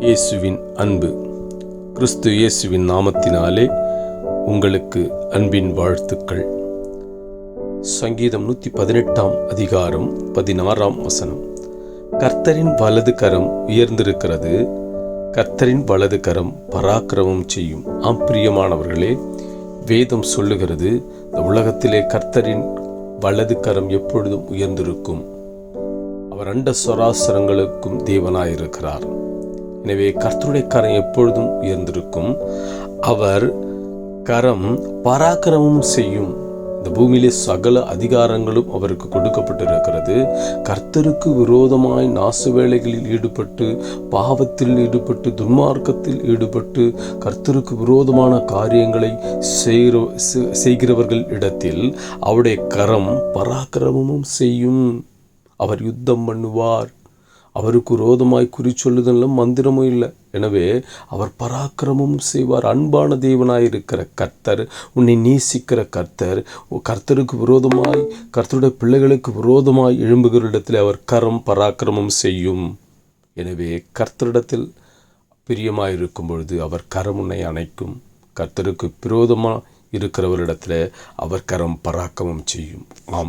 இயேசுவின் அன்பு. கிறிஸ்து இயேசுவின் நாமத்தினாலே உங்களுக்கு அன்பின் வாழ்த்துக்கள். சங்கீதம் நூற்றி பதினெட்டாம் அதிகாரம் பதினாறாம் வசனம். கர்த்தரின் வலது கரம் உயர்ந்திருக்கிறது. கர்த்தரின் வலது கரம் பராக்கிரமம் செய்யும். ஆம் பிரியமானவர்களே வேதம் சொல்லுகிறது இந்த உலகத்திலே கர்த்தரின் வலது கரம் எப்பொழுதும் உயர்ந்திருக்கும். அவர் அண்ட சொராசரங்களுக்கும் தேவனாயிருக்கிறார். எனவே கர்த்தருடைய கரம் எப்பொழுதும் உயர்ந்திருக்கும். அவர் கரம் பராக்கிரமம் செய்யும். இந்த பூமியிலே சகல அதிகாரங்களும் அவருக்கு கொடுக்கப்பட்டிருக்கிறது. கர்த்தருக்கு விரோதமாய் நாசு வேலைகளில் ஈடுபட்டு பாவத்தில் ஈடுபட்டு துன்மார்க்கத்தில் ஈடுபட்டு கர்த்தருக்கு விரோதமான காரியங்களை செய்கிற செ- செய்கிறவர்கள் இடத்தில் அவருடைய கரம் பராக்கிரமமும் செய்யும். அவர் யுத்தம் பண்ணுவார். அவருக்கு ரோதமாய் குறி சொல்லுதலும் மந்திரமும் இல்லை. எனவே அவர் பராக்கிரமும் செய்வார். அன்பான தேவனாய் இருக்கிற கர்த்தர் உன்னை நேசிக்கிற கர்த்தர் கர்த்தருக்கு விரோதமாய் கர்த்தருடைய பிள்ளைகளுக்கு விரோதமாய் எழும்புகிற இடத்தில் அவர் கரம் பராக்கிரமம் செய்யும். எனவே கர்த்தரிடத்தில் பிரியமாக இருக்கும் பொழுது அவர் கரம் உன்னை அணைக்கும். கர்த்தருக்கு விரோதமாக இருக்கிறவரிடத்தில் அவர் கரம் பராக்கிரமம் செய்யும். ஆம்.